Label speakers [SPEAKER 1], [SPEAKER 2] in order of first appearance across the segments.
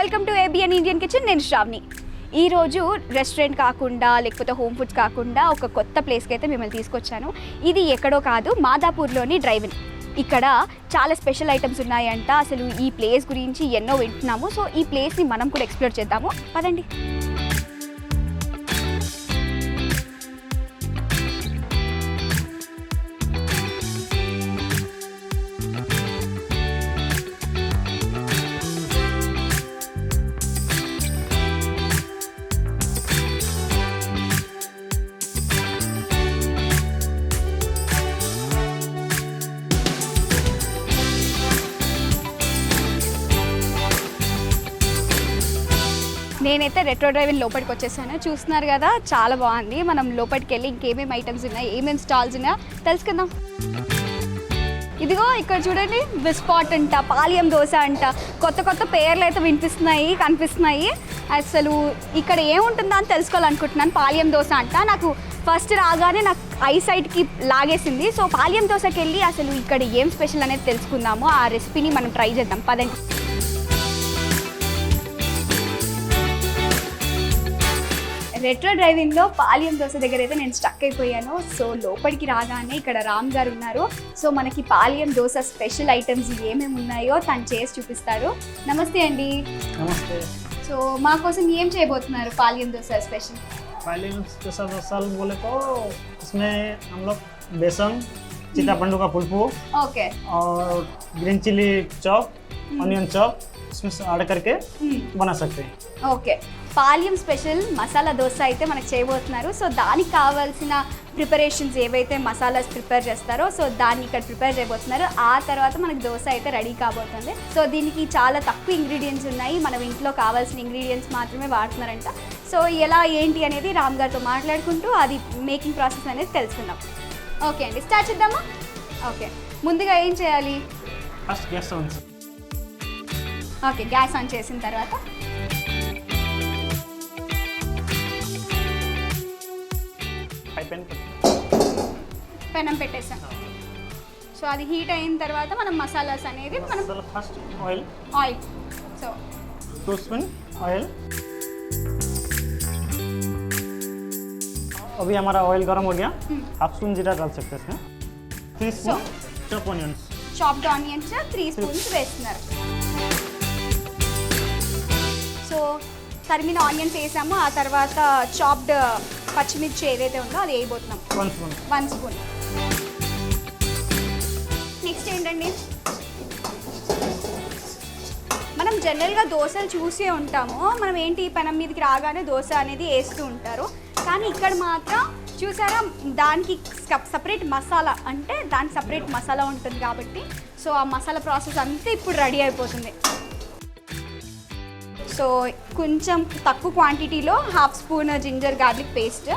[SPEAKER 1] Welcome to ABN Indian kitchen నేను శ్రావణి. ఈరోజు restaurant కాకుండా లేకపోతే హోమ్ ఫుడ్స్ కాకుండా ఒక కొత్త ప్లేస్కి అయితే మిమ్మల్ని తీసుకొచ్చాను. ఇది ఎక్కడో కాదు మాదాపూర్లోని డ్రైవిన్ ఇక్కడ చాలా స్పెషల్ ఐటమ్స్ ఉన్నాయంట. అసలు ఈ ప్లేస్ గురించి ఎన్నో వింటున్నాము. సో ఈ ప్లేస్ని మనం కూడా ఎక్స్ప్లోర్ చేద్దాము. పదండి. నేనైతే రెట్రో డ్రైవింగ్ లోపలికి వచ్చేసాను. చూస్తున్నారు కదా చాలా బాగుంది. మనం లోపలికి వెళ్ళి ఇంకేమేమి ఐటమ్స్ ఉన్నాయి ఏమేమి స్టాల్స్ ఉన్నాయో తెలుసుకుందాం. ఇదిగో ఇక్కడ చూడండి బిస్పాట్ అంట పాలియం దోశ అంట. కొత్త కొత్త పేర్లు అయితే వినిపిస్తున్నాయి కనిపిస్తున్నాయి. అసలు ఇక్కడ ఏముంటుందా అని తెలుసుకోవాలనుకుంటున్నాను. పాలియం దోశ అంట. నాకు ఫస్ట్ రాగానే నాకు ఐ సైడ్కి లాగేసింది. సో పాలియం దోశకి వెళ్ళి అసలు ఇక్కడ ఏం స్పెషల్ అనేది తెలుసుకుందాము. ఆ రెసిపీని మనం ట్రై చేద్దాం. పదండి. రెట్రో డ్రైవింగ్లో పాలియం దోశ దగ్గర అయితే నేను స్టక్ అయిపోయాను సో లోపలికి రాగానే ఇక్కడ రామ్ గారు ఉన్నారు సో మనకి పాలియం దోశ స్పెషల్ ఐటమ్స్ ఏమేమి ఉన్నాయో తను చేసి చూపిస్తారు నమస్తే అండి
[SPEAKER 2] नमस्ते
[SPEAKER 1] సో మా కోసం ఏం చేయబోతున్నారు పాలియం దోశ స్పెషల్
[SPEAKER 2] पहले स्पेशल मसाल बोले तो इसमें हम लोग बेसन सीतापंडू का पुलपू
[SPEAKER 1] ఓకే
[SPEAKER 2] और green chilli chop onion chop इसमें ऐड करके बना सकते हैं
[SPEAKER 1] ఓకే పాలియం స్పెషల్ మసాలా దోశ అయితే మనకు చేయబోతున్నారు. సో దానికి కావాల్సిన ప్రిపరేషన్స్ ఏవైతే మసాలాస్ ప్రిపేర్ చేస్తారో సో దాన్ని ఇక్కడ ప్రిపేర్ చేయబోతున్నారు. ఆ తర్వాత మనకు దోశ అయితే రెడీ కాబోతుంది. సో దీనికి చాలా తక్కువ ఇంగ్రీడియంట్స్ ఉన్నాయి. మనం ఇంట్లో కావాల్సిన ఇంగ్రీడియంట్స్ మాత్రమే వాడుతున్నారంట. సో ఎలా ఏంటి అనేది రామ్ గారితో మాట్లాడుకుంటూ అది మేకింగ్ ప్రాసెస్ అనేది తెలుసుకుందాం. ఓకే అండి స్టార్ట్ చేద్దామా? ఓకే ముందుగా ఏం చేయాలి?
[SPEAKER 2] ఫస్ట్
[SPEAKER 1] ఓకే గ్యాస్ ఆన్ చేసిన తర్వాత పెనం పెట్టేసాం సో అది హీట్ అయిన తర్వాత మనం మసాలాస్ అనేది మనం
[SPEAKER 2] मसाला first oil
[SPEAKER 1] oil so
[SPEAKER 2] two spoon oil अभी हमारा ऑयल गर्म हो गया हाफ स्पून जीरा डाल सकते हैं इसमें three spoon chop onions
[SPEAKER 1] chopped onions three spoons వేస్తున్నారు సో తరిమిన ఆనియన్స్ వేసాము ఆ తర్వాత చాప్డ్ పచ్చిమిర్చి ఏదైతే ఉందో అది వేయబోతున్నాం.
[SPEAKER 2] One spoon
[SPEAKER 1] one spoon next ఏంటండి? మనం జనరల్గా దోశలు చూసే ఉంటాము. మనం ఏంటి పనం మీదకి రాగానే దోశ అనేది వేస్తూ ఉంటారు. కానీ ఇక్కడ మాత్రం చూసారా? దానికి సపరేట్ మసాలా అంటే దానికి సపరేట్ మసాలా ఉంటుంది కాబట్టి. సో ఆ మసాలా ప్రాసెస్ అంతా ఇప్పుడు రెడీ అయిపోతుంది. సో కొంచెం తక్కువ క్వాంటిటీలో half spoon ginger garlic paste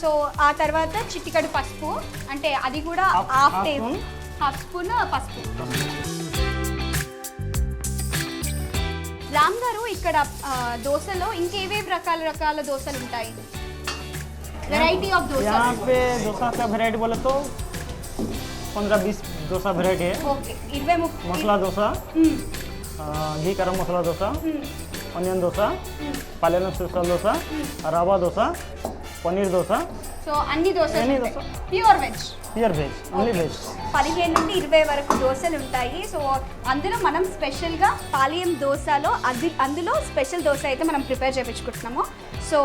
[SPEAKER 1] so ఆ తర్వాత చిటికడు పసుపు అంటే అది కూడా
[SPEAKER 2] Half-
[SPEAKER 1] half
[SPEAKER 2] half
[SPEAKER 1] table
[SPEAKER 2] spoon?
[SPEAKER 1] Half spoon పసుపు రామ్ గారు ఇక్కడ ఆ, దోశలో ఇంకేవేవి రకాల రకాల దోశలు ఉంటాయి వెరైటీ ఆఫ్
[SPEAKER 2] यहाँ
[SPEAKER 1] దోశ
[SPEAKER 2] पे डोसा का वेराइटी बोले तो पंद्रह बीस
[SPEAKER 1] దోశ
[SPEAKER 2] వెరైటీ మసాలా దోశ. ఘీ కరం
[SPEAKER 1] మసాలా
[SPEAKER 2] దోశ. ఆనియన్
[SPEAKER 1] దోశ.
[SPEAKER 2] పల్లెన స్పెషల్ దోశ. రవా దోశ. పన్నీర్ దోశ.
[SPEAKER 1] సో అన్ని
[SPEAKER 2] dosa
[SPEAKER 1] pure veg.
[SPEAKER 2] Pure veg. Only veg.
[SPEAKER 1] పదిహేను నుండి ఇరవై వరకు దోశలు ఉంటాయి. సో అందులో మనం స్పెషల్గా పాలియం దోశలో అది అందులో స్పెషల్ దోశ అయితే మనం ప్రిపేర్ చేయించుకుంటున్నాము సో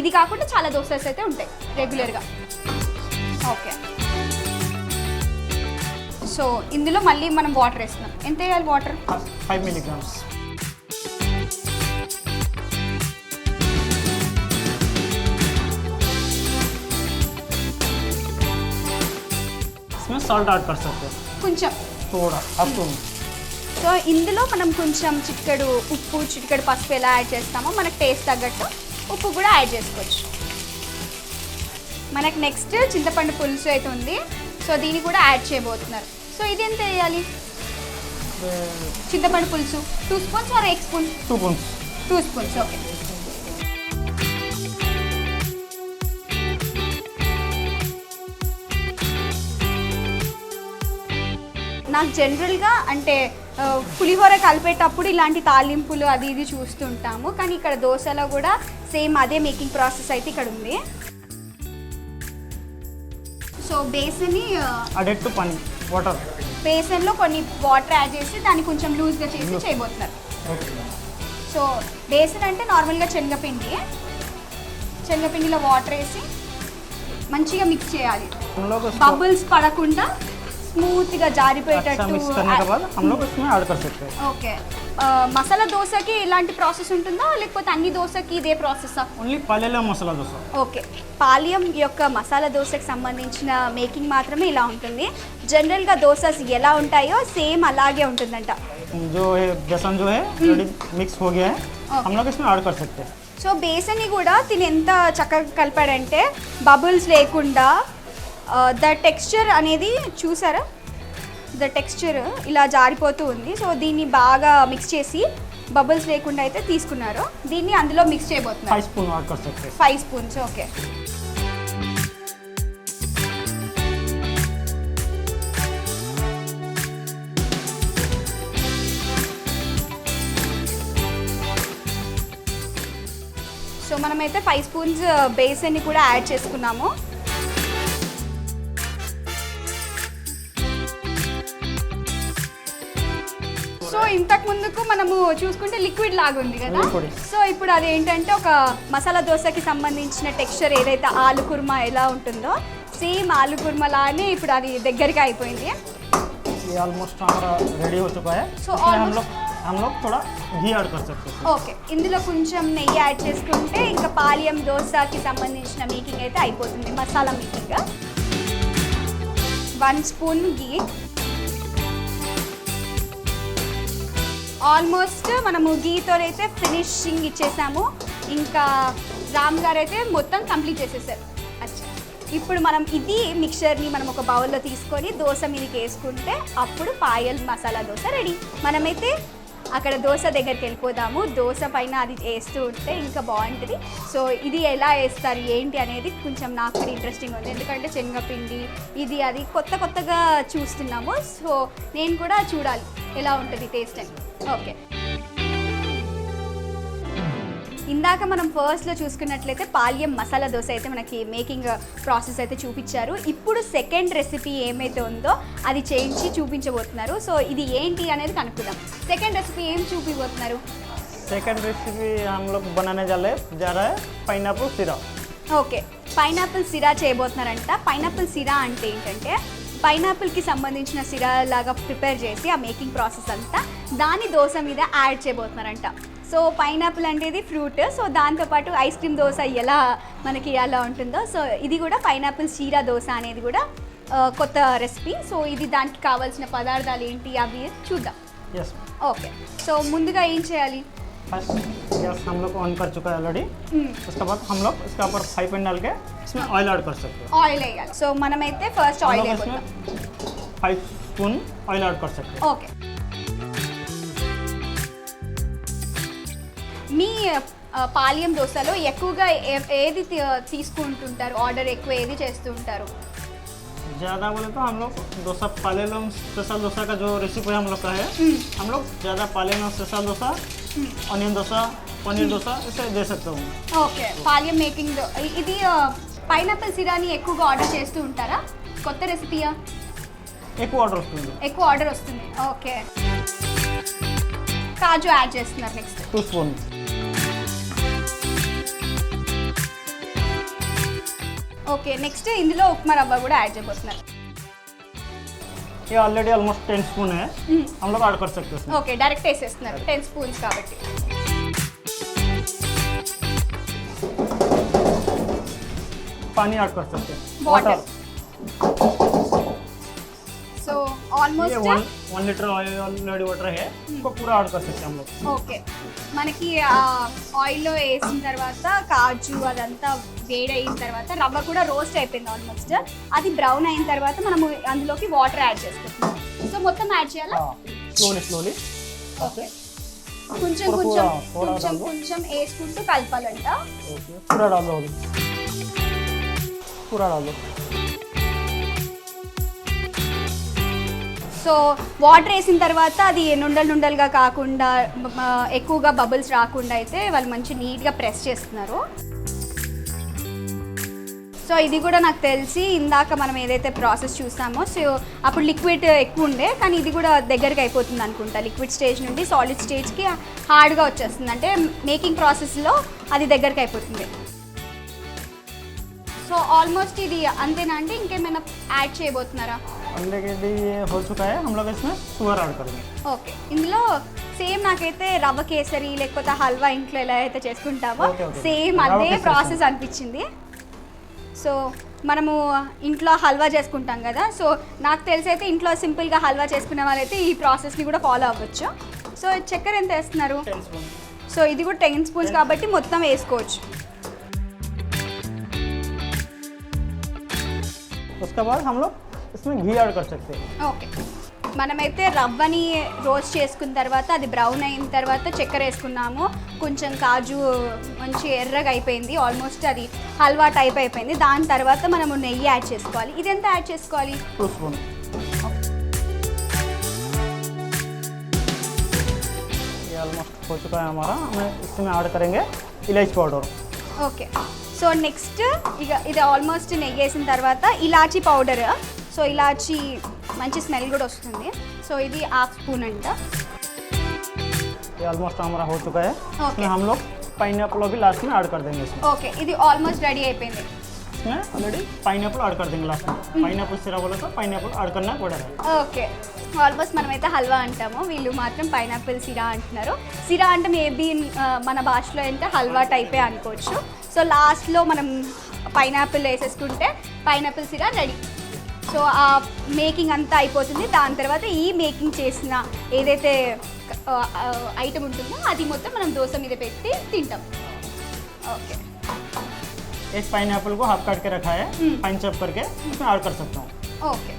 [SPEAKER 1] ఇది కాకుండా చాలా దోశస్ అయితే ఉంటాయి రెగ్యులర్గా. ఓకే. సో ఇందులో మళ్ళీ మనం వాటర్ వేస్తున్నాం. ఎంత వేయాలి
[SPEAKER 2] water? Five milligrams salt add
[SPEAKER 1] కొంచెం.
[SPEAKER 2] కూడా
[SPEAKER 1] సో ఇందులో మనం కొంచెం చిక్కడు ఉప్పు చిక్కడు పసుపు ఎలా యాడ్ చేస్తామో మనకు టేస్ట్ తగ్గట్టు ఉప్పు కూడా యాడ్ చేసుకోవచ్చు. మనకు నెక్స్ట్ చింతపండు పులుసు అయితే ఉంది. సో దీన్ని కూడా యాడ్ చేయబోతున్నారు. సో ఇది ఎంత వేయాలి చింతపండు పులుసు. Two spoons or egg spoon
[SPEAKER 2] two spoons
[SPEAKER 1] two spoons okay నాకు జనరల్గా అంటే పులిహోర కలిపేటప్పుడు ఇలాంటి తాలింపులు అది ఇది చూస్తుంటాము. కానీ ఇక్కడ దోశలో కూడా సేమ్ అదే మేకింగ్ ప్రాసెస్ అయితే ఇక్కడ ఉంది. సో
[SPEAKER 2] బేస్ని అడట్టు పని వాటర్.
[SPEAKER 1] బేసన్లో కొన్ని వాటర్ యాడ్ చేసి దాన్ని కొంచెం లూజ్గా చేసి చేయబోతున్నారు. సో బేసన్ అంటే నార్మల్గా శనగపిండి శనగపిండిలో వాటర్ వేసి మంచిగా మిక్స్ చేయాలి. బబుల్స్ పడకుండా స్మూత్గా
[SPEAKER 2] अच्छा
[SPEAKER 1] జారిపోయేటట్టు
[SPEAKER 2] मिक्स करने के बाद हम लोग इसमें ऐड कर सकते हैं
[SPEAKER 1] ఓకే మసాలా దోశకి ఇలాంటి ప్రాసెస్ ఉంటుందా లేకపోతే అన్ని దోశకి ఇదే ప్రాసెసా
[SPEAKER 2] ఓన్లీ పల్లెలో మసాలా దోశ
[SPEAKER 1] ఓకే పాలియం యొక్క మసాలా దోశకి సంబంధించిన మేకింగ్ మాత్రమే ఇలా ఉంటుంది జనరల్గా దోశస్ ఎలా ఉంటాయో సేమ్ అలాగే ఉంటుందంట
[SPEAKER 2] जो है बेसन जो है रेडी मिक्स हो गया है हम लोग इसमें ऐड कर सकते हैं
[SPEAKER 1] సో బేసన్ని కూడా తిని ఎంత చక్కగా కలిపాడంటే బబుల్స్ లేకుండా ద టెక్స్చర్ అనేది చూసారా? ద టెక్స్చర్ ఇలా జారిపోతూ ఉంది. సో దీన్ని బాగా మిక్స్ చేసి బబుల్స్ లేకుండా అయితే తీసుకున్నారు. దీన్ని అందులో మిక్స్ చేయబోతున్నారు. ఫైవ్ స్పూన్స్ ఓకే సో మనమైతే ఫైవ్ స్పూన్స్ బేసన్ని కూడా యాడ్ చేసుకున్నాము. సో ఇంతకు ముందుకు మనము చూసుకుంటే లిక్విడ్ లాగా ఉంది కదా
[SPEAKER 2] Liquid.
[SPEAKER 1] సో ఇప్పుడు అది ఏంటంటే ఒక మసాలా దోశకి సంబంధించిన టెక్స్చర్ ఏదైతే ఆలు కుర్మా ఎలా ఉంటుందో సేమ్ ఆలు కుర్మా లానే ఇప్పుడు అది దగ్గరికి అయిపోయింది
[SPEAKER 2] ये ऑलमोस्ट हमारा रेडी हो चुका है
[SPEAKER 1] So
[SPEAKER 2] इसमें हम
[SPEAKER 1] almost-
[SPEAKER 2] लोग हम लोग थोड़ा घी ऐड कर सकते हैं
[SPEAKER 1] ఓకే ఇందులో కొంచెం నెయ్యి యాడ్ చేసుకుంటే ఇంకా పాలియం దోశకి సంబంధించిన మేకింగ్ అయితే అయిపోతుంది మసాలా మేకింగ్ వన్ స్పూన్ గీ Almost మనము గీతో అయితే ఫినిషింగ్ ఇచ్చేసాము. ఇంకా రామ్ గారు అయితే మొత్తం కంప్లీట్ చేసేసారు. అచ్చా. ఇప్పుడు మనం ఇది మిక్చర్ని మనం ఒక బౌల్లో తీసుకొని దోశ మీదకి వేసుకుంటే అప్పుడు పాయల్ మసాలా దోశ రెడీ. మనమైతే అక్కడ దోశ దగ్గరికి వెళ్ళిపోదాము. దోశ పైన అది వేస్తూ ఉంటే ఇంకా బాగుంటుంది. సో ఇది ఎలా వేస్తారు ఏంటి అనేది కొంచెం నాకు కూడా ఇంట్రెస్టింగ్ ఉంది. ఎందుకంటే శనగపిండి ఇది అది కొత్త కొత్తగా చూస్తున్నాము. సో నేను కూడా చూడాలి ఎలా ఉంటుంది టేస్ట్ అని. ఓకే ఇందాక మనం ఫస్ట్లో చూసుకున్నట్లయితే పాల్యం మసాలా దోశ అయితే మనకి మేకింగ్ ప్రాసెస్ అయితే చూపించారు ఇప్పుడు సెకండ్ రెసిపీ ఏమైతే ఉందో అది చేయించి చూపించబోతున్నారు సో ఇది ఏంటి అనేది కనుక్కుందాం సెకండ్ రెసిపీ ఏం చూపించబోతున్నారు
[SPEAKER 2] सेकंड रेसिपी हम लोग बनाने जा रहे जा रहा है पाइनएप्पल सिरा
[SPEAKER 1] ఓకే పైనాపిల్ సిరా చేయబోతున్నారంట పైనాపిల్ సిరా అంటే ఏంటంటే పైనాపిల్కి సంబంధించిన సిరా లాగా ప్రిపేర్ చేసి ఆ మేకింగ్ ప్రాసెస్ అంతా దాని దోశ మీద యాడ్ చేయబోతున్నారంట సో పైనాపిల్ అనేది ఫ్రూట్ సో దాంతోపాటు ఐస్ క్రీమ్ దోశ ఎలా మనకి ఎలా ఉంటుందో సో ఇది కూడా పైనాపిల్ చీరా దోశ అనేది కూడా ఆ, కొత్త రెసిపీ సో ఇది దానికి కావాల్సిన పదార్థాలు ఏంటి అవి చూద్దాం
[SPEAKER 2] यस
[SPEAKER 1] ఓకే సో ముందుగా ఏం చేయాలి
[SPEAKER 2] फर्स्ट गैस हम लोग ऑन कर चुका है ऑलरेडी
[SPEAKER 1] మ్మ్.
[SPEAKER 2] उसके बाद हम लोग इसके ऊपर फ्राई पैन डाल के इसमें ऑयल ऐड कर सकते हैं
[SPEAKER 1] ఆయిల్ వేయాలి సో మనమైతే ఫస్ట్
[SPEAKER 2] हम
[SPEAKER 1] ఆయిల్
[SPEAKER 2] लोग
[SPEAKER 1] వేయబోతాం
[SPEAKER 2] इसमें फाइव स्पून ऑयल ऐड कर सकते हैं
[SPEAKER 1] ఓకే మీ ఆ, పాల్యం దోశలో ఎక్కువగా ఏ- ఏది తీ- తీసుకుంటుంటారు ఆర్డర్ ఎక్కువ ఏది చేస్తూ ఉంటారు
[SPEAKER 2] ज़्यादा बोले तो हम लोग डोसा पालेलम स्पेशल डोसा का जो रेसिपी हम लोग का है
[SPEAKER 1] మ్మ్.
[SPEAKER 2] हम लोग ज़्यादा पालेलम स्पेशल डोसा
[SPEAKER 1] మ్మ్.
[SPEAKER 2] ऑनियन डोसा पनीर डोसा इसे दे सकता हूँ
[SPEAKER 1] ఓకే పాల్యం మేకింగ్ దో- ఇ- ఇది పైనాపిల్ సిరాని ఎక్కువగా ఆర్డర్ చేస్తూ ఉంటారా కొత్త రెసిపీయా
[SPEAKER 2] ఎక్కువ ఆర్డర్ వస్తుంది
[SPEAKER 1] ఎక్కువ ఆర్డర్ వస్తుంది ఓకే కాజు యాడ్ చేస్తున్నారు next
[SPEAKER 2] two spoon
[SPEAKER 1] okay next ఇందులో ఉప్మా రవ్వ కూడా యాడ్ చేయబోతున్నారు
[SPEAKER 2] ये ऑलरेडी ऑलमोस्ट टेन स्पून है
[SPEAKER 1] మ్మ్.
[SPEAKER 2] हम लोग ऐड कर सकते हैं इसमें
[SPEAKER 1] ఓకే డైరెక్ట్ వేసేస్తున్నారు టెన్ స్పూన్స్ కాబట్టి
[SPEAKER 2] पानी ऐड कर सकते हैं
[SPEAKER 1] Water. సో
[SPEAKER 2] ये
[SPEAKER 1] almost
[SPEAKER 2] one one litre already water है उसको पूरा ऐड कर सकते हैं हम लोग
[SPEAKER 1] ఓకే మనకి ఆయిల్లో వేసిన తర్వాత కాజు అదంతా వేడయిన తర్వాత రవ్వ కూడా రోస్ట్ అయిపోయింది ఆల్మోస్ట్ అది బ్రౌన్ అయిన తర్వాత మనము అందులోకి వాటర్ యాడ్ చేసుకుంటున్నాం సో మొత్తం యాడ్ చేయాలా
[SPEAKER 2] स्लोली स्लोली
[SPEAKER 1] ఓకే కొంచెం
[SPEAKER 2] పూర
[SPEAKER 1] కొంచెం
[SPEAKER 2] పూర
[SPEAKER 1] కొంచెం
[SPEAKER 2] डालो।
[SPEAKER 1] కొంచెం వేసుకుంటూ కలపాలంట
[SPEAKER 2] ओके पूरा डाल दो अभी पूरा डाल दो
[SPEAKER 1] సో వాటర్ వేసిన తర్వాత అది నుండలు నుండలుగా కాకుండా ఎక్కువగా బబుల్స్ రాకుండా అయితే వాళ్ళు మంచి నీట్గా ప్రెస్ చేస్తున్నారు. సో ఇది కూడా నాకు తెలిసి ఇందాక మనం ఏదైతే ప్రాసెస్ చూసామో సో అప్పుడు లిక్విడ్ ఎక్కువ ఉండే కానీ ఇది కూడా దగ్గరికి అయిపోతుంది అనుకుంటా. లిక్విడ్ స్టేజ్ నుండి సాలిడ్ స్టేజ్కి హార్డ్గా వచ్చేస్తుంది. అంటే మేకింగ్ ప్రాసెస్లో అది దగ్గరికి అయిపోతుంది. సో ఆల్మోస్ట్ ఇది అంతేనా అంటే ఇంకేమైనా యాడ్ చేయబోతున్నారా?
[SPEAKER 2] ऑलरेडी ये हो चुका है हम लोग इसमें शुगर ऐड करेंगे
[SPEAKER 1] ఓకే ఇందులో సేమ్ నాకైతే రవ్వ కేసరి లేకపోతే హల్వా ఇంట్లో ఎలా అయితే చేసుకుంటామో
[SPEAKER 2] Okay, okay.
[SPEAKER 1] సేమ్
[SPEAKER 2] రవ్వ
[SPEAKER 1] అదే
[SPEAKER 2] కేసరి
[SPEAKER 1] ప్రాసెస్ అనిపించింది సో మనము ఇంట్లో హల్వా చేసుకుంటాం కదా సో నాకు తెలిసి అయితే ఇంట్లో సింపుల్గా హల్వా చేసుకునే వాళ్ళైతే ఈ ప్రాసెస్ని కూడా ఫాలో అవ్వచ్చు సో చక్కెర ఎంత వేస్తున్నారు
[SPEAKER 2] टेन स्पून
[SPEAKER 1] సో ఇది కూడా టెన్ స్పూన్స్ కాబట్టి మొత్తం వేసుకోవచ్చు
[SPEAKER 2] उसके बाद हम लोग इसमें घी ऐड कर सकते हैं
[SPEAKER 1] ఓకే మనమైతే రవ్వని రోస్ట్ చేసుకున్న తర్వాత అది బ్రౌన్ అయిన తర్వాత చక్కెర వేసుకున్నాము కొంచెం కాజు మంచి ఎర్రగా అయిపోయింది ఆల్మోస్ట్ అది హల్వా టైప్ అయిపోయింది దాని తర్వాత మనము నెయ్యి యాడ్ చేసుకోవాలి ఇది ఎంత యాడ్ చేసుకోవాలి
[SPEAKER 2] टू स्पून ये ऑलमोस्ट हो चुका है हमारा हमें इसमें ऐड करेंगे इलायची पाउडर
[SPEAKER 1] ఓకే సో నెక్స్ట్ ఇక ఇది ఆల్మోస్ట్ నెయ్యి వేసిన తర్వాత ఇలాచీ పౌడర్ సో ఇలాచీ మంచి స్మెల్ కూడా వస్తుంది సో ఇది హాఫ్ స్పూన్ అంట
[SPEAKER 2] ये ऑलमोस्ट हमारा हो चुका है
[SPEAKER 1] Okay.
[SPEAKER 2] इसमें हम लोग पाइन भी लास्ट में ऐड कर देंगे इसमें
[SPEAKER 1] ఓకే ఇది ఆల్మోస్ట్ రెడీ అయిపోయింది
[SPEAKER 2] इसमें ऑलरेडी पाइन ऐड कर देंगे लास्ट में पाइन सिरा बोले तो पाइन ऐड करना पड़ेगा
[SPEAKER 1] ఓకే ఆల్మోస్ట్ మనమైతే హల్వా అంటాము వీళ్ళు మాత్రం పైనాపిల్ సిరా అంటున్నారు సిరా అంటే మేబీ మన భాషలో అయితే హల్వా టైపే అనుకోవచ్చు సో లాస్ట్లో మనం పైనాపిల్ వేసేసుకుంటే పైనాపిల్ సిరా రెడీ సో ఆ మేకింగ్ అంతా అయిపోతుంది దాని తర్వాత ఈ మేకింగ్ చేసిన ఏదైతే ఐటమ్ ఉంటుందో అది మొత్తం మనం దోశ మీద పెట్టి తింటాం ఓకే
[SPEAKER 2] एक पाइन को हाफ काट के रखा है
[SPEAKER 1] हम्म।
[SPEAKER 2] फाइन चॉप करके इसमें ऐड कर सकता हूँ
[SPEAKER 1] ఓకే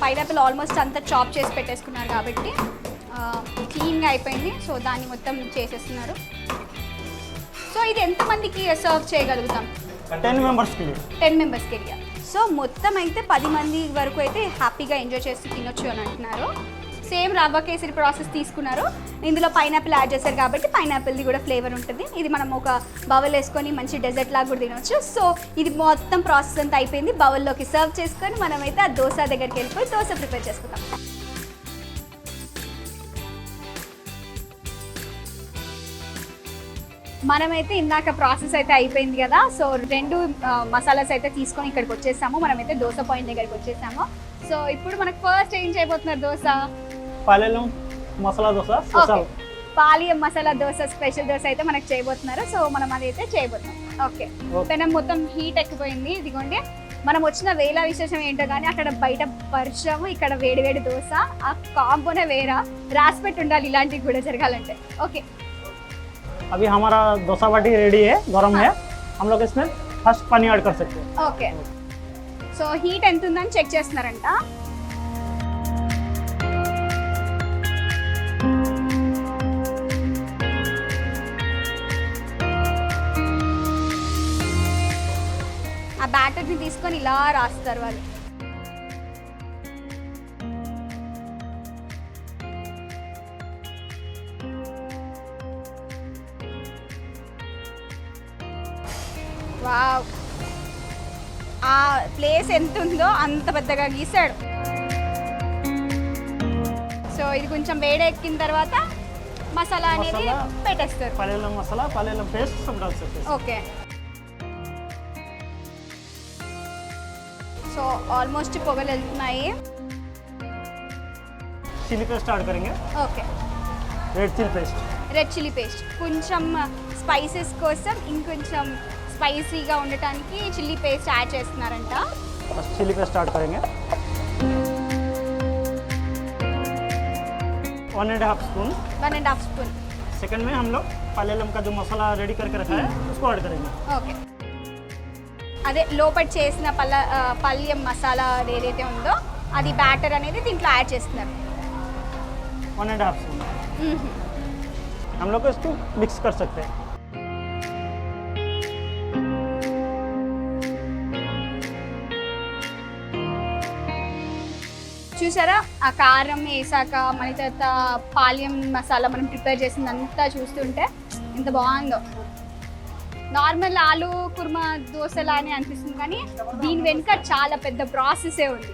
[SPEAKER 1] పైనాపిల్ ఆల్మోస్ట్ అంతా చాప్ చేసి పెట్టేసుకున్నారు కాబట్టి క్లీన్గా అయిపోయింది సో దాన్ని మొత్తం చేసేస్తున్నారు సో ఇది ఎంత మందికి సర్వ్ చేయగలుగుతాం
[SPEAKER 2] టెన్ మెంబర్స్
[SPEAKER 1] టెన్ మెంబర్స్కి ఏరియా సో మొత్తం అయితే పది మంది వరకు అయితే హ్యాపీగా ఎంజాయ్ చేస్తూ తినొచ్చు అని అంటున్నారు. సేమ్ రవ్వ కేసరి ప్రాసెస్ తీసుకున్నారు. ఇందులో పైనాపిల్ యాడ్ చేశారు కాబట్టి పైనాపిల్ది కూడా ఫ్లేవర్ ఉంటుంది. ఇది మనం ఒక బౌల్ వేసుకొని మంచి డెజర్ట్ లాగా కూడా తినొచ్చు. సో ఇది మొత్తం ప్రాసెస్ అంతా అయిపోయింది. బౌల్లోకి సర్వ్ చేసుకొని మనం అయితే ఆ దోశ దగ్గరికి వెళ్ళిపోయి దోశ ప్రిపేర్ చేసుకుంటాం మనమైతే ఇందాక ప్రాసెస్ అయితే అయిపోయింది కదా సో రెండు మసాలాస్ అయితే తీసుకొని ఇక్కడికి వచ్చేసాము. మనమైతే దోశ పాయింట్ దగ్గరికి వచ్చేసాము. సో ఇప్పుడు మనకు ఫస్ట్ ఏం చేయబోతున్నారు దోశ?
[SPEAKER 2] పాలెలం మసాలా దోశ
[SPEAKER 1] పాలియం మసాలా దోశ స్పెషల్ దోశ అయితే మనకు చేయబోతున్నారు. సో మనం అది అయితే చేయబోతున్నాం. ఓకే. పెనం మొత్తం హీట్ ఎక్కిపోయింది. ఇదిగోండి. మనం వచ్చిన వేళ విశేషం ఏంటో కానీ అక్కడ బయట పరిశ్రమ ఇక్కడ వేడి వేడి దోశ ఆ కాంబోనే వేరా. రాసిపెట్టి ఉండాలి ఇలాంటివి కూడా జరగాలంటే. ఓకే.
[SPEAKER 2] अभी हमारा डोसा बाटी रेडी है गरम है हम लोग इसमें फर्स्ट पानी ऐड कर सकते हैं
[SPEAKER 1] ఓకే సో హీట్ ఎంత ఉందని చెక్ చేస్తున్నారంట ఆ బ్యాటర్ని తీసుకొని ఇలా రాస్తారు వాళ్ళు ఆ ప్లేస్ ఎంత ఉందో అంత పెద్దగా గీసాడు సో ఇది కొంచెం వేడెక్కిన తర్వాత మసాలా అనేది
[SPEAKER 2] మసాలా?
[SPEAKER 1] పెట్టేస్తారు
[SPEAKER 2] पहले लोग मसाला पहले लोग पेस्ट सब डाल सकते हैं
[SPEAKER 1] ఓకే సో ఆల్మోస్ట్ పొగలు వెళ్తున్నాయి
[SPEAKER 2] चिली पेस्ट ऐड करेंगे
[SPEAKER 1] okay
[SPEAKER 2] red chilli paste
[SPEAKER 1] red chilli paste కొంచెం స్పైసెస్ కోసం ఇంకొంచెం స్పైసీగా ఉండటానికి చిల్లీ పేస్ట్ యాడ్ చేస్తున్నారంట
[SPEAKER 2] फर्स्ट चिली पेस्ट ऐड करेंगे one and half spoon
[SPEAKER 1] one and half spoon
[SPEAKER 2] second में हम लोग पहले लोग का जो मसाला रेडी करके रखा है उसको ऐड करेंगे
[SPEAKER 1] ఓకే అదే లోపల చేసిన పల్ల ఆ, పల్యం మసాలా ఏదైతే ఉందో అది బ్యాటర్ అనేది దీంట్లో యాడ్ చేస్తున్నారు
[SPEAKER 2] वन एंड हाफ स्पून
[SPEAKER 1] మ్మ్.
[SPEAKER 2] हम लोग इसको मिक्स कर सकते हैं
[SPEAKER 1] చూసారా? ఆ కారం వేసాక మన తర్వాత పాలియం మసాలా మనం ప్రిపేర్ చేసిందంతా చూస్తుంటే ఎంత బాగుందో. నార్మల్ ఆలు కుర్మా దోశలా అని అనిపిస్తుంది కానీ దీని వెనుక చాలా పెద్ద ప్రాసెసే ఉంది.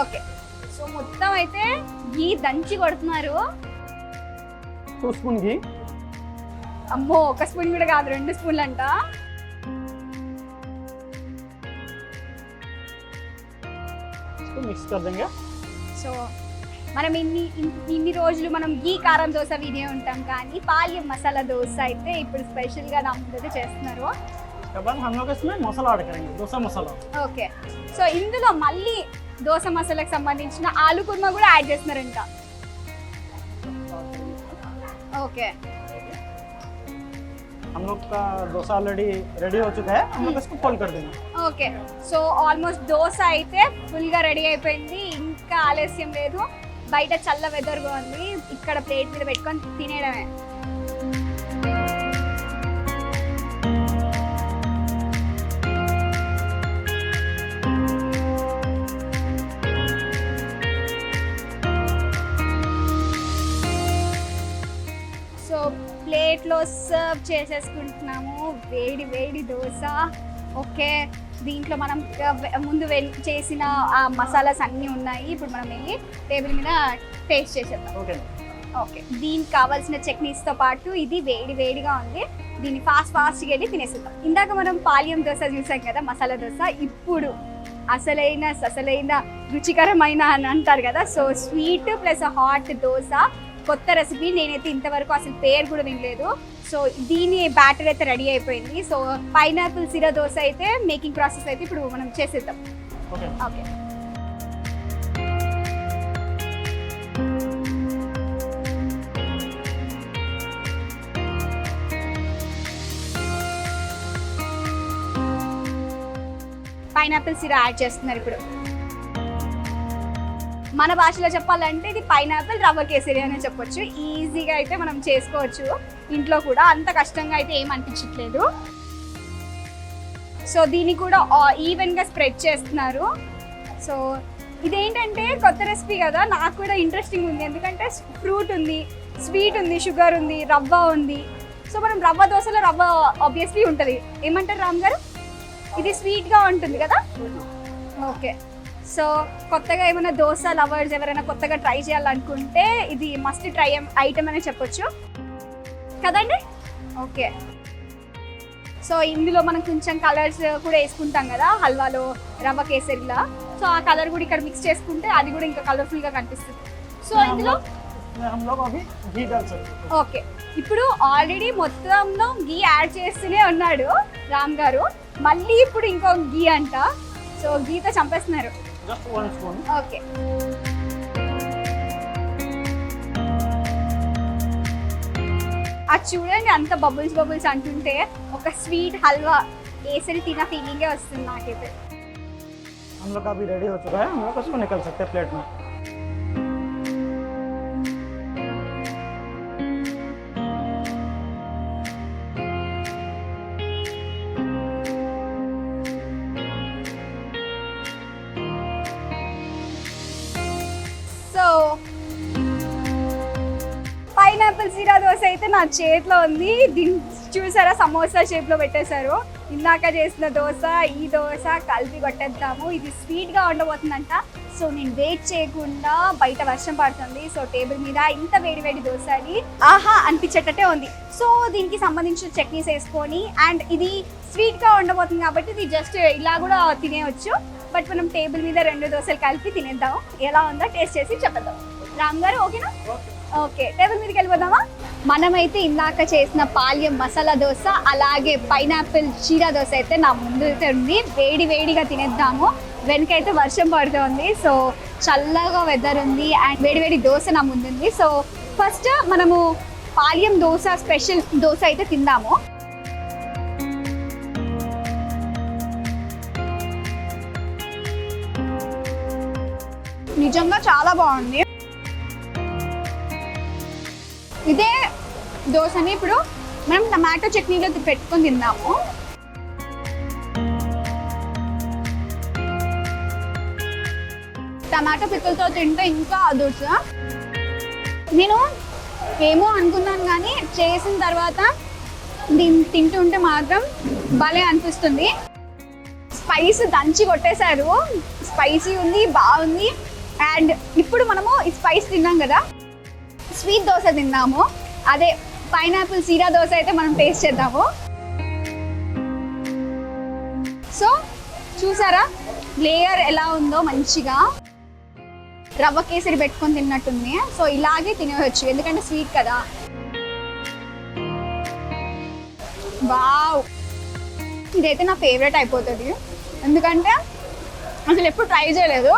[SPEAKER 1] ఓకే. సో మొత్తం అయితే ఘీ దంచి కొడుతున్నారు. అమ్మో ఒక స్పూన్ కూడా కాదు రెండు స్పూన్లు అంట
[SPEAKER 2] इसको मिक्स कर देंगे
[SPEAKER 1] సో మనం ఇన్ని ఇన్- ఇన్ని రోజులు మనం గీ కారం దోశ వినే ఉంటాం కానీ పాల్యం మసాలా దోశ అయితే ఇప్పుడు స్పెషల్గా నా ముందైతే చేస్తున్నారు
[SPEAKER 2] उसके बाद हम लोग इसमें मसाला ऐड करेंगे डोसा मसाला
[SPEAKER 1] ఓకే సో ఇందులో మళ్ళీ దోశ మసాలాకి సంబంధించిన ఆలు కుర్మా కూడా యాడ్ చేస్తున్నారంట ఓకే
[SPEAKER 2] हम लोग का डोसा ऑलरेडी रेडी हो चुका है हम लोग इसको फोल्ड कर देंगे
[SPEAKER 1] ఓకే సో ఆల్మోస్ట్ దోశ అయితే ఫుల్గా రెడీ అయిపోయింది ఇంకా ఆలస్యం లేదు బయట చల్ల వెదర్గా ఉంది ఇక్కడ ప్లేట్ మీద పెట్టుకొని తినేయడమే ప్లేట్లో సర్వ్ చేసేసుకుంటున్నాము. వేడి వేడి దోశ. ఓకే దీంట్లో మనం ముందు చేసిన ఆ మసాలాస్ అన్నీ ఉన్నాయి. ఇప్పుడు మనం వెళ్ళి టేబుల్ మీద టేస్ట్ చేసేద్దాం.
[SPEAKER 2] ఓకే.
[SPEAKER 1] ఓకే దీనికి కావాల్సిన చట్నీస్తో పాటు ఇది వేడి వేడిగా ఉంది. దీన్ని ఫాస్ట్ ఫాస్ట్గా వెళ్ళి తినేసేద్దాం. ఇందాక మనం పాల్యం దోశ చూసాం కదా మసాలా దోశ. ఇప్పుడు అసలైన అసలైన రుచికరమైన అని అంటారు కదా. So sweet plus hot dosa కొత్త రెసిపీ నేనైతే ఇంతవరకు అసలు పేరు కూడా వినలేదు. సో దీని బ్యాటర్ అయితే రెడీ అయిపోయింది. సో పైనాపిల్ సిరా దోశ అయితే మేకింగ్ ప్రాసెస్ అయితే ఇప్పుడు మనం చేసేద్దాం.
[SPEAKER 2] Okay
[SPEAKER 1] okay pineapple sheera add చేస్తున్నారు ఇప్పుడు. మన భాషలో చెప్పాలంటే ఇది పైనాపిల్ రవ్వ కేసరి అని చెప్పొచ్చు. ఈజీగా అయితే మనం చేసుకోవచ్చు. ఇంట్లో కూడా అంత కష్టంగా అయితే ఏం అనిపించట్లేదు. సో దీన్ని కూడా ఈవెన్గా స్ప్రెడ్ చేస్తున్నారు. సో ఇదేంటంటే కొత్త రెసిపీ కదా నాకు కూడా ఇంట్రెస్టింగ్ ఉంది. ఎందుకంటే ఫ్రూట్ ఉంది స్వీట్ ఉంది షుగర్ ఉంది రవ్వ ఉంది. సో మనం రవ్వ దోశలో రవ్వ ఆబ్వియస్లీ ఉంటుంది. ఏమంటారు రామ్ గారు? ఇది స్వీట్గా ఉంటుంది కదా? ఓకే. సో కొత్తగా ఏమైనా దోశ లవర్స్ ఎవరైనా కొత్తగా ట్రై చేయాలనుకుంటే ఇది మస్ట్ ట్రై ఐటమ్ అనే చెప్పొచ్చు. కదండి? ఓకే. సో ఇందులో మనం కొంచెం కలర్స్ కూడా వేసుకుంటాం కదా హల్వాలో రవ్వ కేసరిలా. సో ఆ కలర్ కూడా ఇక్కడ మిక్స్ చేసుకుంటే అది కూడా ఇంకా కలర్ఫుల్గా కనిపిస్తుంది. సో ఇందులో ఓకే. ఇప్పుడు ఆల్రెడీ మొత్తంలో గీ యాడ్ చేస్తూనే ఉన్నాడు రామ్ గారు. మళ్ళీ ఇప్పుడు ఇంకో గీ అంట. సో గీత చంపేస్తున్నారు.
[SPEAKER 2] जस्ट वन स्पून
[SPEAKER 1] ఓకే అది చూడండి అంత బబుల్స్ బబుల్స్ అంటుంటే ఒక స్వీట్ హల్వా వేసరి తిన ఫీలింగే వస్తుంది నాకైతే
[SPEAKER 2] हम लोग का अभी रेडी हो चुका है हम लोग उसको निकल सकते हैं प्लेट में
[SPEAKER 1] అసలు జీరా దోశ అయితే నా చేతిలో ఉంది. దీన్ని చూసారా? సమోసా షేప్లో పెట్టేశారు. ఇందాక చేసిన దోశ ఈ దోశ కలిపి కొట్టేద్దాము. ఇది స్వీట్గా ఉండబోతుందంట సో నేను వెయిట్ చేయకుండా బయట వర్షం పడుతుంది. సో టేబుల్ మీద ఇంత వేడి వేడి దోశ అని ఆహా అనిపించేటట్టే ఉంది. సో దీనికి సంబంధించిన చట్నీస్ వేసుకొని అండ్ ఇది స్వీట్గా ఉండబోతుంది కాబట్టి ఇది జస్ట్ ఇలా కూడా తినేయచ్చు. బట్ మనం టేబుల్ మీద రెండు దోశలు కలిపి తినేద్దాం. ఎలా ఉందో టేస్ట్ చేసి చెప్పేద్దాం. రామ్ గారు ఓకేనా ఓకే టేబుల్ మీదకి వెళ్ళిపోదామా? మనమైతే ఇందాక చేసిన పాల్యం మసాలా దోశ అలాగే పైనాపిల్ చీరా దోశ అయితే నా ముందు అయితే ఉంది. వేడి వేడిగా తినేద్దాము. వెనకైతే వర్షం పడుతుంది సో చల్లగా వెదర్ ఉంది అండ్ వేడి వేడి దోశ నా ముందుంది. సో ఫస్ట్ మనము పాల్యం దోశ స్పెషల్ దోశ అయితే తిందాము. నిజంగా చాలా బాగుంది. ఇదే దోశని ఇప్పుడు మనం టమాటో చట్నీలో పెట్టుకొని తిన్నాము టమాటో పిక్కలతో తింటే ఇంకా దోశ. నేను ఏమో అనుకున్నాను కానీ చేసిన తర్వాత దీన్ని తింటుంటే మాత్రం భలే అనిపిస్తుంది. స్పైస్ దంచి కొట్టేశారు. స్పైసీ ఉంది బాగుంది. అండ్ ఇప్పుడు మనము ఈ స్పైస్ తిన్నాం కదా. స్వీట్ దోశ తిన్నాము అదే పైనాపిల్ సీరా దోశ అయితే మనం టేస్ట్ చేద్దాము. సో చూసారా? లేయర్ ఎలా ఉందో మంచిగా. రవ్వ కేసరి పెట్టుకొని తిన్నట్టుంది. సో ఇలాగే తినేయచ్చు. ఎందుకంటే స్వీట్ కదా. వావ్ ఇదైతే నా ఫేవరెట్ అయిపోతుంది. ఎందుకంటే అసలు ఎప్పుడు ట్రై చేయలేదు.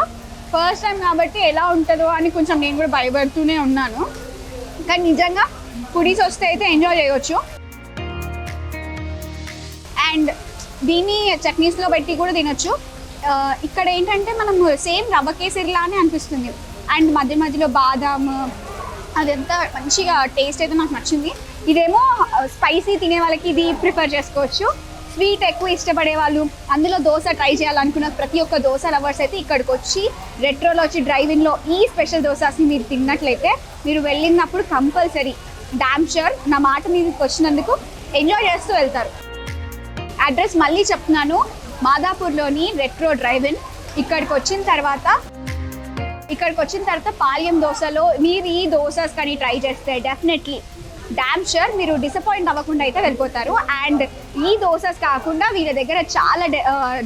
[SPEAKER 1] ఫస్ట్ టైం కాబట్టి ఎలా ఉంటుందో అని కొంచెం నేను కూడా భయపడుతూనే ఉన్నాను. కానీ నిజంగా పుడీస్ వస్తే అయితే ఎంజాయ్ చేయవచ్చు అండ్ దీన్ని చట్నీస్లో పెట్టి కూడా తినొచ్చు. ఇక్కడ ఏంటంటే మనం సేమ్ రవ్వ కేసరిలానే అనిపిస్తుంది. అండ్ మధ్య మధ్యలో బాదాం అదంతా మంచిగా టేస్ట్ అయితే నాకు నచ్చింది. ఇదేమో స్పైసీ తినే వాళ్ళకి ఇది ప్రిఫర్ చేసుకోవచ్చు. స్వీట్ ఎక్కువ ఇష్టపడే వాళ్ళు అందులో దోశ ట్రై చేయాలనుకున్న ప్రతి ఒక్క దోశ లవర్స్ అయితే ఇక్కడికి వచ్చి రెట్రోలో వచ్చి డ్రైవింగ్లో ఈ స్పెషల్ దోశాస్ని మీరు తిన్నట్లయితే మీరు వెళ్ళినప్పుడు కంపల్సరీ డామ్ షూర్ నా మాట మీదకి వచ్చినందుకు ఎంజాయ్ చేస్తూ వెళ్తారు. అడ్రస్ మళ్ళీ చెప్తున్నాను మాదాపూర్లోని రెట్రో డ్రైవ్ ఇన్ ఇక్కడికి వచ్చిన తర్వాత ఇక్కడికి వచ్చిన తర్వాత పాల్యం దోశలో మీరు ఈ దోశస్ కానీ ట్రై చేస్తే డెఫినెట్లీ డామ్ షూర్ మీరు డిసప్పాయింట్ అవ్వకుండా అయితే వెళ్ళిపోతారు. అండ్ ఈ దోసస్ కాకుండా వీళ్ళ దగ్గర చాలా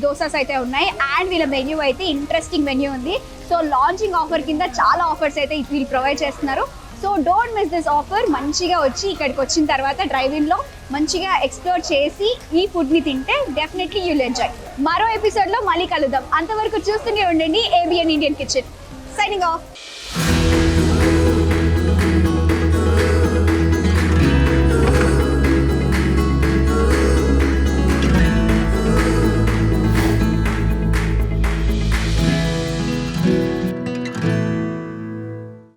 [SPEAKER 1] దోసస్ అయితే ఉన్నాయి. అండ్ వీళ్ళ మెన్యూ అయితే ఇంట్రెస్టింగ్ మెన్యూ ఉంది. సో లాంచింగ్ ఆఫర్ కింద చాలా ఆఫర్స్ అయితే వీళ్ళు ప్రొవైడ్ చేస్తున్నారు. So don't miss this offer మంచిగా వచ్చి ఇక్కడికి వచ్చిన తర్వాత డ్రైవింగ్లో మంచిగా ఎక్స్ప్లోర్ చేసి ఈ ఫుడ్ని తింటే డెఫినెట్లీ యూల్ ఎంజాయ్ మరో ఎపిసోడ్లో మళ్ళీ కలుద్దాం. అంతవరకు చూస్తూనే ఉండండి. ABN Indian kitchen signing off